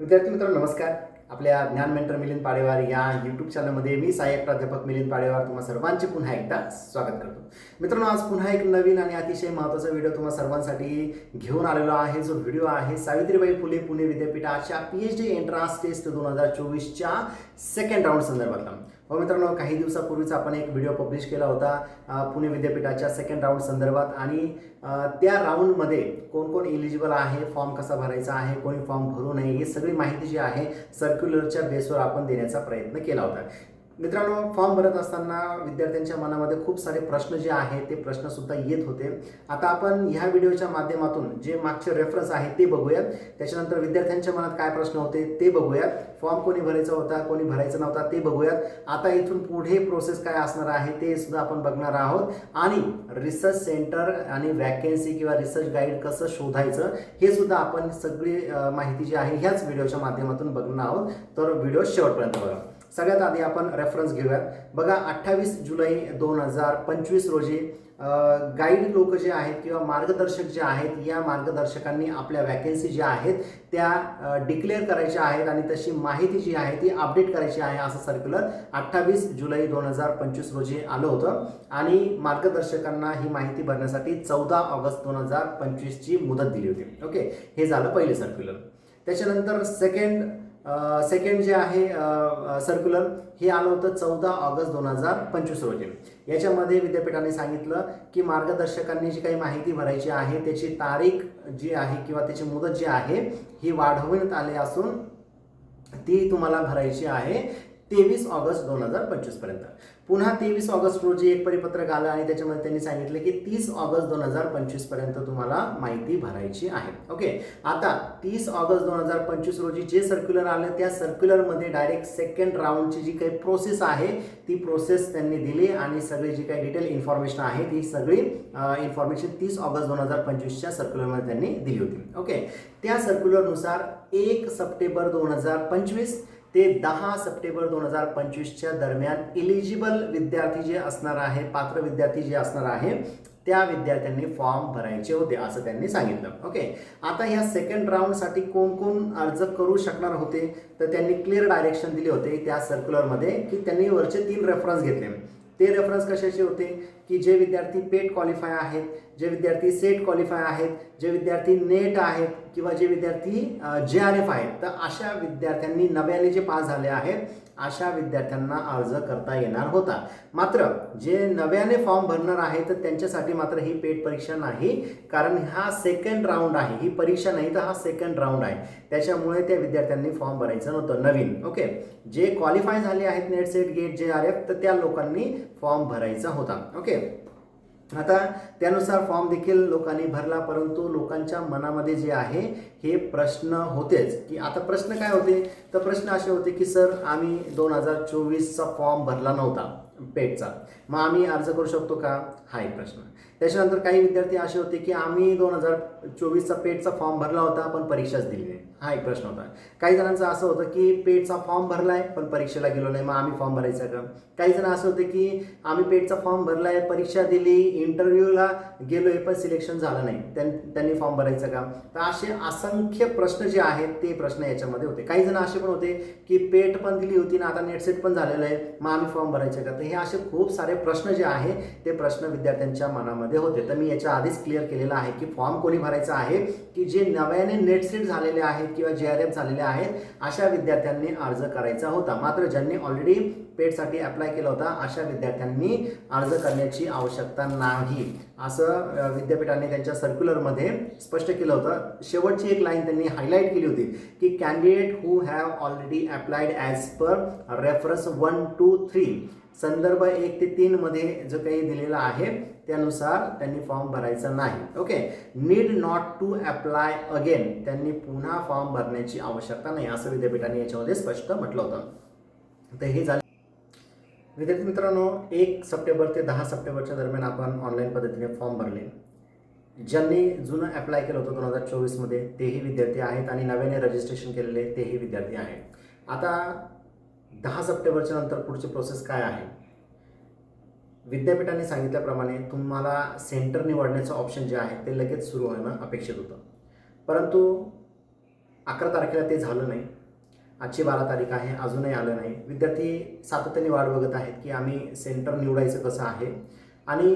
विद्यार्थी मित्रांनो नमस्कार. आपल्या ज्ञान मेंटर मिलिंद पाडेवार या यूट्यूब चॅनलमध्ये मी सहाय्यक प्राध्यापक मिलिंद पाडेवार तुम्हा सर्वांचे पुन्हा एकदा स्वागत करतो. मित्रांनो आज पुन्हा एक नवीन आणि अतिशय महत्त्वाचा व्हिडिओ तुम्हा सर्वांसाठी घेऊन आलेलो आहे. जो व्हिडिओ आहे सावित्रीबाई फुले पुणे विद्यापीठाच्या P H D entrance test दोन हजार चोवीसच्या सेकंड राऊंड संदर्भातला. हो मित्रांनो काही दिवसापूर्वीच आपण एक व्हिडिओ पब्लिश केला होता पुणे विद्यापीठाच्या सेकंड राऊंड संदर्भात आणि त्या राऊंडमध्ये कोण कोण इलिजिबल आहे फॉर्म कसा भरायचा आहे कोणी फॉर्म भरू नये ही सगळी माहिती जी आहे सर्क्युलरच्या बेसवर आपण देण्याचा प्रयत्न केला होता. मित्रांनो फॉर्म भरत असताना विद्यार्थ्यांच्या मनामध्ये खूप सारे प्रश्न जे आहेत ते प्रश्नसुद्धा येत होते. आता आपण ह्या व्हिडिओच्या माध्यमातून जे मागचे रेफरन्स आहे ते बघूयात. त्याच्यानंतर विद्यार्थ्यांच्या मनात काय प्रश्न होते ते बघूयात. फॉर्म कोणी भरायचा होता कोणी भरायचा नव्हता ते बघूयात. आता इथून पुढे प्रोसेस काय असणार आहे ते सुद्धा आपण बघणार आहोत. आणि रिसर्च सेंटर आणि वॅकेन्सी किंवा रिसर्च गाईड कसं शोधायचं हे सुद्धा आपण सगळी माहिती जी आहे ह्याच व्हिडिओच्या माध्यमातून बघणार आहोत. तर व्हिडिओ शेवटपर्यंत बघा. सगळ्यात आधी आपण रेफरन्स घेऊयात. बघा अठ्ठावीस जुलै दोन हजार पंचवीस रोजी गाईड लोक जे आहेत किंवा मार्गदर्शक जे आहेत या मार्गदर्शकांनी आपल्या वॅकन्सी ज्या आहेत त्या डिक्लेअर करायच्या आहेत आणि तशी माहिती जी आहे ती अपडेट करायची आहे असं सर्क्युलर अठ्ठावीस जुलै दोन हजार पंचवीस रोजी आलं होतं. आणि मार्गदर्शकांना ही माहिती भरण्यासाठी चौदा ऑगस्ट दोन हजार पंचवीसची मुदत दिली होती. ओके? हे झालं पहिले सर्क्युलर त्याच्यानंतर सेकंड सेकंड जे आहे सर्क्युलर हे आलं होतं चौदा ऑगस्ट दोन हजार पंचवीस रोजी. याच्यामध्ये विद्यापीठाने सांगितलं की मार्गदर्शकांनी जी काही माहिती भरायची आहे त्याची तारीख जी आहे किंवा त्याची मुदत जी आहे ही वाढवण्यात आली असून ती तुम्हाला भरायची आहे. तेवीस ऑगस्ट दोन हजार पंचवीसपर्यंत. पुन्हा तेवीस ऑगस्ट रोजी एक परिपत्रक आलं आणि त्याच्यामध्ये त्यांनी सांगितलं की तीस ऑगस्ट दोन हजार पंचवीसपर्यंत तुम्हाला माहिती भरायची आहे. ओके? आता तीस ऑगस्ट दोन हजार पंचवीस रोजी जे सर्क्युलर आलं त्या सर्क्युलरमध्ये डायरेक्ट सेकंड राऊंडची जी काही प्रोसेस आहे ती प्रोसेस त्यांनी दिली आणि सगळी जी काही डिटेल इन्फॉर्मेशन आहे ती सगळी इन्फॉर्मेशन तीस ऑगस्ट दोन हजार पंचवीसच्या सर्क्युलरमध्ये त्यांनी दिली होती. ओके? त्या सर्क्युलरनुसार एक सप्टेंबर दोन हजार पंचवीस ते दहा सप्टेंबर दोन हजार पंचवीसच्या दरम्यान इलिजिबल विद्यार्थी जे असणार आहे पात्र विद्यार्थी जे असणार आहे त्या विद्यार्थ्यांनी फॉर्म भरायचे होते असं त्यांनी सांगितलं. ओके आता ह्या सेकंड राऊंडसाठी कोण कोण अर्ज करू शकणार होते? तर त्यांनी क्लिअर डायरेक्शन दिले होते त्या सर्क्युलरमध्ये की त्यांनी वरचे तीन रेफरन्स घेतले. ते रेफरन्स कशाचे होते? की जे विद्यार्थी पेट क्वालिफाय आहेत जे विद्यार्थी सेट क्वालिफाय आहेत जे विद्यार्थी नेट आहेत किंवा जे विद्यार्थी जे आर एफ आहेत. तर अशा विद्यार्थ्यांनी नव्याने जे पास झाले आहेत अशा विद्यार्थ्यांना अर्ज करता येणार होता. मात्र जे नव्याने फॉर्म भरणार आहे तर त्यांच्यासाठी मात्र ही पेट परीक्षा नाही कारण हा सेकंड राऊंड आहे. ही परीक्षा नाही तर हा सेकंड राऊंड आहे. त्याच्यामुळे त्या विद्यार्थ्यांनी फॉर्म भरायचं नव्हतं नवीन. ओके जे क्वालिफाय झाले आहेत NET SET GATE J R F तर त्या लोकांनी फॉर्म भरायचा होता. ओके आता त्यानुसार फॉर्म देखील लोकांनी भरला परंतु लोकांच्या मनामध्ये जे आहे हे प्रश्न होतेच. की आता प्रश्न काय होते? तर प्रश्न असे होते की सर आम्ही दोन हजार चोवीसचा फॉर्म भरला नव्हता पेटचा मग आम्ही अर्ज करू शकतो का? हा एक प्रश्न. त्याच्यानंतर काही विद्यार्थी असे होते की आम्ही दोन हजार चोवीसचा पेटचा फॉर्म भरला होता पण परीक्षाच दिली नाही. हा एक प्रश्न होता. काही जणांचं असं होतं की पेटचा फॉर्म भरला आहे पण परीक्षेला गेलो नाही मग आम्ही फॉर्म भरायचा का? काही जण असं होतं की आम्ही पेटचा फॉर्म भरला आहे परीक्षा दिली इंटरव्ह्यूला गेलो आहे पण सिलेक्शन झालं नाही. त्यां- त्यांनी फॉर्म भरायचा का? तर असे असंख्य प्रश्न जे आहेत ते प्रश्न याच्यामध्ये होते. काही जण असे पण होते की पेट पण दिली होती ना आता नेटसेट पण झालेलं आहे मग आम्ही फॉर्म भरायचा का? तर हे असे खूप सारे प्रश्न जे आहे ते प्रश्न विद्यार्थ्यांच्या मनामध्ये होते. तर मी याच्या आधीच क्लिअर केलेलं आहे की फॉर्म कोणी भरायचा आहे की जे नव्याने नेटसेट झालेले आहेत किंवा जे आर एफ झालेले आहेत अशा विद्यार्थ्यांनी अर्ज करायचा होता. मात्र ज्यांनी ऑलरेडी पेटसाठी अप्लाय केला होता अशा विद्यार्थ्यांनी अर्ज करण्याची आवश्यकता नाही. असं विद्यापीठाने त्यांच्या सर्क्युलरमध्ये स्पष्ट केलं होतं. शेवटची एक लाईन त्यांनी हायलाईट केली होती की candidate who have already applied as per reference one two three संदर्भ एक ते तीन मध्ये जो काही दिलेला आहे त्यानुसार त्यांनी फॉर्म भरायचा नाही. Okay need not to apply again त्यांनी पुन्हा फॉर्म भरण्याची आवश्यकता नाही. असं विद्यापीठाने याच्यामध्ये स्पष्ट म्हटलं होतं. तर हे झालं. विद्यार्थी मित्रांनो एक सप्टेंबर ते दहा सप्टेंबरच्या दरम्यान आपण ऑनलाईन पद्धतीने फॉर्म भरले. ज्यांनी जुनं अप्लाय केलं होतं दोन हजार चोवीसमध्ये तेही विद्यार्थी आहेत आणि नव्याने रजिस्ट्रेशन केलेले तेही विद्यार्थी आहेत. आता दहा सप्टेंबरच्या नंतर पुढची प्रोसेस काय आहे? विद्यापीठाने सांगितल्याप्रमाणे तुम्हाला सेंटर निवडण्याचं ऑप्शन जे आहे ते लगेच सुरू होणं अपेक्षित होतं. परंतु अकरा तारखेला ते झालं नाही. आजची बारा तारीख आहे अजूनही आलं नाही. विद्यार्थी सातत्याने वाट बघत आहेत की आम्ही सेंटर निवडायचं कसं आहे आणि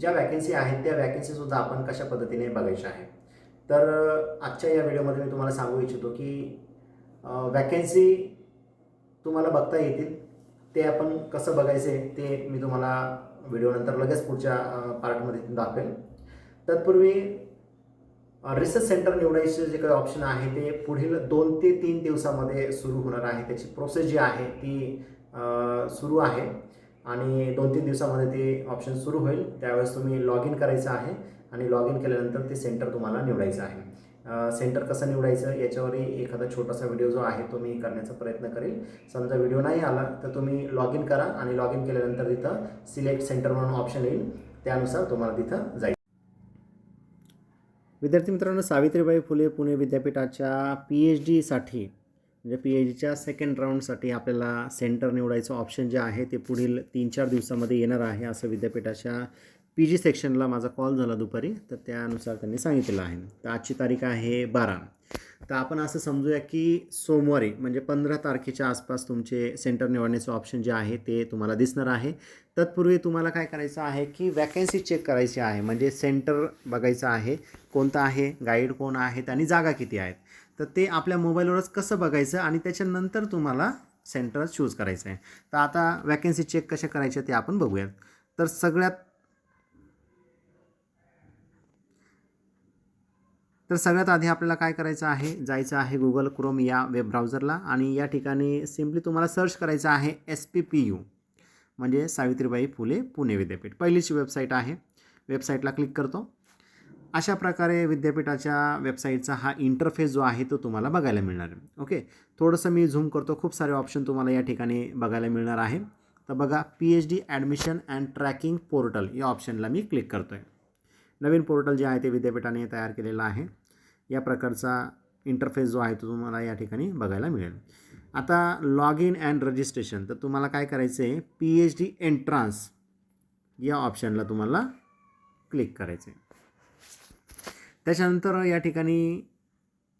ज्या वॅकन्सी आहेत त्या वॅकन्सीसुद्धा आपण कशा पद्धतीने बघायच्या आहे तर आजच्या या व्हिडिओमध्ये मी तुम्हाला सांगू इच्छितो की वॅकन्सी तुम्हाला बघता येतील. ते आपण कसं बघायचं आहे ते मी तुम्हाला व्हिडिओनंतर लगेच पुढच्या पार्टमध्ये दाखवेल तत्पूर्वी रिसर्च सेंटर निवडायचे जे काही ऑप्शन आहे ते पुढील दोन ते तीन दिवसामध्ये सुरू होणार आहे. त्याची प्रोसेस जी आहे ती सुरू आहे. आणि दोन तीन दिवसामध्ये ते ऑप्शन सुरू होईल. त्यावेळेस तुम्ही लॉग इन करायचं आहे. आणि लॉग इन केल्यानंतर ते सेंटर तुम्हाला निवडायचं आहे. सेंटर कसं निवडायचं याच्यावरही एखादा छोटासा व्हिडिओ जो आहे तो मी करण्याचा प्रयत्न करेल. समजा व्हिडिओ नाही आला तर तुम्ही लॉग इन करा आणि लॉग इन केल्यानंतर तिथं सिलेक्ट सेंटर म्हणून ऑप्शन येईल. त्यानुसार तुम्हाला तिथं जाईल. विद्यार्थी मित्रांनो सावित्रीबाई फुले पुणे विद्यापीठाच्या पी एच डीसाठी म्हणजे पी एच डीच्या सेकंड राऊंडसाठी आपल्याला सेंटर निवडायचं ऑप्शन जे आहे ते पुढील तीन चार दिवसामध्ये येणार आहे असं विद्यापीठाच्या पी जी सेक्शनला माझा कॉल झाला दुपारी तर त्यानुसार त्यांनी सांगितलेलं आहे. तर आजची तारीख आहे बारा. तर आपण असं समजूया की सोमवारी म्हणजे पंधरा तारखेच्या आसपास तुमचे सेंटर निवडण्याचं ऑप्शन जे आहे ते तुम्हाला दिसणार आहे. तत्पूर्वी तुम्हाला काय करायचं आहे की वॅकन्सी चेक करायची आहे. म्हणजे सेंटर बघायचं आहे कोणतं आहे गाईड कोण आहेत आणि जागा किती आहेत. तर ते आपल्या मोबाईलवरच कसं बघायचं आणि त्याच्यानंतर तुम्हाला सेंटर चूज करायचं आहे. तर आता वॅकन्सी चेक कशा करायच्या ते आपण बघूयात. तर सगळ्यात तर सगळ्यात आधी आपल्याला काय करायचं आहे? जायचं आहे गुगल क्रोम या वेब ब्राउझरला आणि या ठिकाणी सिम्पली तुम्हाला सर्च करायचं आहे एस पी पी यू म्हणजे सावित्रीबाई फुले पुणे विद्यापीठ. पहिलीची वेबसाईट आहे. वेबसाईटला क्लिक करतो. अशा प्रकारे विद्यापीठाच्या वेबसाईटचा हा इंटरफेस जो आहे तो तुम्हाला बघायला मिळणार आहे. ओके थोडंसं मी झूम करतो. खूप सारे ऑप्शन तुम्हाला या ठिकाणी बघायला मिळणार आहे. तर बघा P H D admission and tracking portal या ऑप्शनला मी क्लिक करतो आहे नवीन पोर्टल जे आहे ते विद्यापीठाने तयार केलेलं आहे. या प्रकारचा इंटरफेस जो आहे तो तुम्हाला या ठिकाणी बघायला मिळेल. आता लॉग इन अँड रजिस्ट्रेशन तर तुम्हाला काय करायचं आहे पी एच डी एंट्रान्स या ऑप्शनला तुम्हाला क्लिक करायचं आहे त्याच्यानंतर या ठिकाणी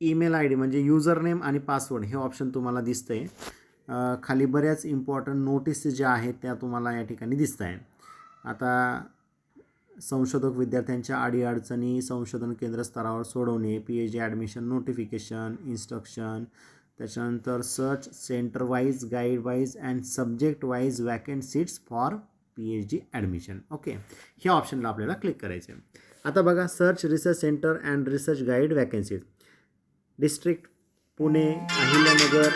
ईमेल आय डी म्हणजे युजर नेम आणि पासवर्ड हे ऑप्शन तुम्हाला दिसतं आहे खाली बऱ्याच इम्पॉर्टंट नोटीस ज्या आहेत त्या तुम्हाला या ठिकाणी दिसत आहे आता संशोधक विद्यार्थ्यांच्या अडीअडचणी संशोधन केंद्र स्तरावर सोडवणे P H D admission notification instruction त्याच्यानंतर search centre wise guide wise and subject wise vacant seats for P H D admission okay ह्या ऑप्शनला आपल्याला क्लिक करायचे आता बघा search research centre and research guide vacancies district Pune Ahilyanagar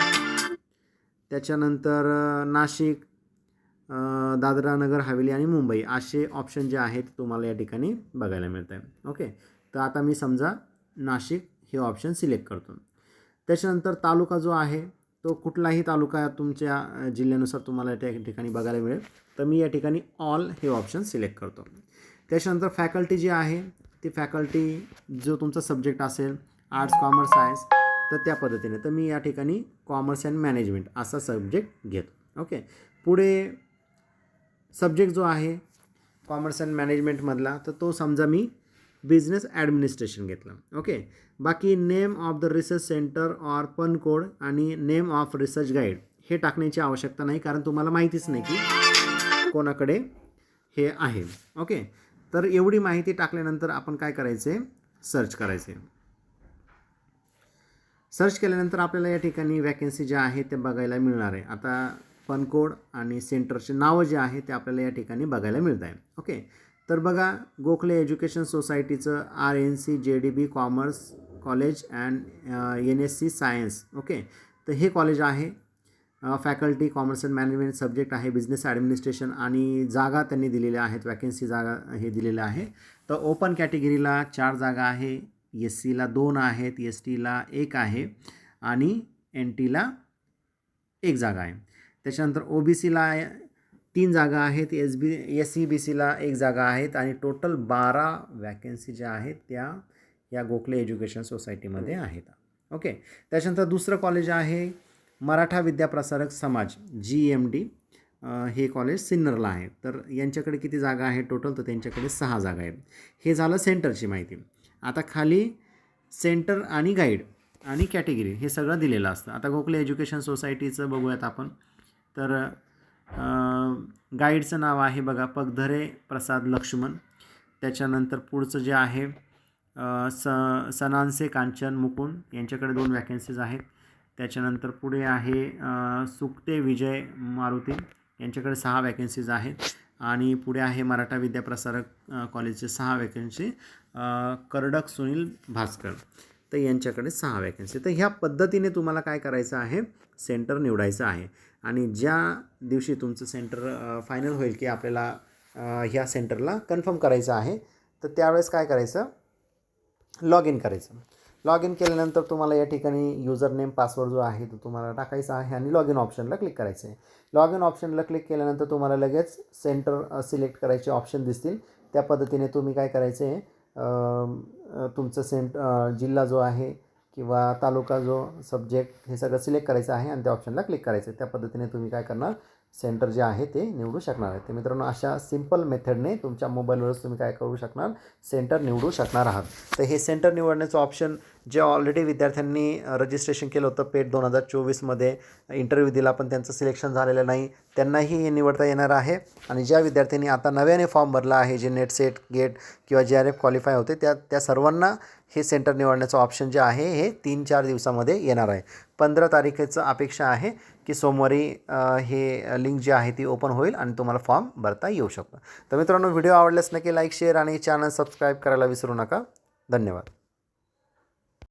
त्याच्यानंतर नाशिक दादरा नगर हवेली आणि मुंबई असे ऑप्शन जे आहेत तुम्हाला या ठिकाणी बघायला मिळत आहे ओके तर आता मी समजा नाशिक हे ऑप्शन सिलेक्ट करतो. त्याच्यानंतर तालुका जो आहे तो कुठलाही तालुका तुमच्या जिल्ह्यानुसार तुम्हाला त्या ठिकाणी बघायला मिळेल. तर मी या ठिकाणी ऑल हे ऑप्शन सिलेक्ट करतो. त्याच्यानंतर फॅकल्टी जी आहे ती फॅकल्टी जो तुमचा सब्जेक्ट असेल आर्ट्स कॉमर्स सायन्स तर त्या पद्धतीने. तर मी या ठिकाणी कॉमर्स अँड मॅनेजमेंट असा सब्जेक्ट घेतो. ओके पुढे सब्जेक्ट जो आहे कॉमर्स अँड मॅनेजमेंटमधला तर तो समजा मी बिझनेस ॲडमिनिस्ट्रेशन घेतला. ओके बाकी name of the research centre or pun code आणि नेम ऑफ रिसर्च गाईड हे टाकण्याची आवश्यकता नाही कारण तुम्हाला माहितीच नाही की कोणाकडे हे आहे. ओके तर एवढी माहिती टाकल्यानंतर आपण काय करायचं? आहे सर्च करायचे. सर्च केल्यानंतर आपल्याला या ठिकाणी वॅकन्सी ज्या आहेत ते बघायला मिळणार आहे. आता पनकोड आणि सेंटरचे नावं जे आहे ते आपल्याला या ठिकाणी बघायला मिळत आहे. ओके? तर बघा Gokhale education सोसायटीचं R N C J D B commerce college and N S C science. Okay? तर हे कॉलेज आहे. Faculty commerce and management subject आहे बिझनेस ॲडमिनिस्ट्रेशन आणि जागा त्यांनी दिलेल्या आहेत वॅकन्सी जागा हे दिलेलं आहे. तर ओपन कॅटेगरीला चार जागा आहे एस सीला दोन आहेत एस टीला एक आहे आणि एन टीला एक जागा आहे. त्याच्यानंतर ओ बी सीला तीन जागा आहेत S B S C B सीला एक जागा आहेत आणि टोटल बारा वॅकन्सी ज्या आहेत त्या या गोखले एज्युकेशन सोसायटीमध्ये आहेत. ओके. त्याच्यानंतर दुसरं कॉलेज आहे Maratha Vidyaprasarak Samaj G M D हे कॉलेज सिन्नरला आहे. तर यांच्याकडे किती जागा आहे टोटल तर त्यांच्याकडे सहा जागा आहेत. हे झालं सेंटरची माहिती. आता खाली सेंटर आणि गाईड आणि कॅटेगरी हे सगळं दिलेलं असतं. आता गोखले एज्युकेशन सोसायटीचं बघूयात आपण. तर गाईडचं नाव आहे बघा पगधरे प्रसाद लक्ष्मण. त्याच्यानंतर पुढचं जे आहे स सनांसे कांचन मुकुंद यांच्याकडे दोन वॅकन्सीज आहेत. त्याच्यानंतर पुढे आहे सुकटे विजय मारुती यांच्याकडे सहा वॅकन्सीज आहेत. आणि पुढे आहे मराठा विद्याप्रसारक कॉलेजचे सहा वॅकन्सी करडक सुनील भास्कर. तर यांच्याकडे सहा वॅकन्सी तर ह्या पद्धतीने तुम्हाला काय करायचं आहे? सेंटर निवडायचं आहे. आणि ज्या दिवशी तुमचं सेंटर फायनल होईल की आपल्याला ह्या सेंटरला कन्फर्म करायचं आहे तर त्यावेळेस काय करायचं? लॉग इन करायचं. लॉग इन केल्यानंतर तुम्हाला या ठिकाणी युजर नेम पासवर्ड जो आहे तो तुम्हाला टाकायचा आहे आणि लॉग इन ऑप्शनला क्लिक करायचं आहे लॉग इन ऑप्शनला क्लिक केल्यानंतर तुम्हाला लगेच सेंटर सिलेक्ट करायचे ऑप्शन दिसतील. त्या पद्धतीने तुम्ही काय करायचं आहे तुमचं सेंट जिल्हा जो आहे किंवा तालुका जो सब्जेक्ट हे सगळं सिलेक्ट करायचं आहे आणि त्या ऑप्शनला क्लिक करायचं आहे. त्या पद्धतीने तुम्ही काय करणार? सेंटर जे आहे ते निवडू शकणार आहे तर मित्रांनो अशा सिंपल मेथडने तुमच्या मोबाईलवरच तुम्ही काय करू शकणार? सेंटर निवडू शकणार आहात. तर हे सेंटर निवडण्याचं ऑप्शन जे ऑलरेडी विद्यार्थ्यांनी रजिस्ट्रेशन केलं होतं पेट दोन हजार चोवीसमध्ये इंटरव्ह्यू दिला पण त्यांचं सिलेक्शन झालेलं नाही. त्यांनाही हे निवडता येणार आहे. आणि ज्या विद्यार्थ्यांनी आता नव्याने फॉर्म भरला आहे जे नेट सेट गेट किंवा जे आर एफ क्वालिफाय होते त्या त्या सर्वांना हे सेंटर निवडण्याचं ऑप्शन जे आहे हे तीन चार दिवसामध्ये येणार आहे. पंधरा तारखेचं अपेक्षा आहे. की सोमवारी हे लिंक जी आहे ती ओपन होईल आणि तुम्हाला फॉर्म भरता येऊ शकतो. तर मित्रांनो व्हिडिओ आवडल्यास नक्की लाईक शेअर आणि चॅनल सबस्क्राईब करायला विसरू नका. धन्यवाद.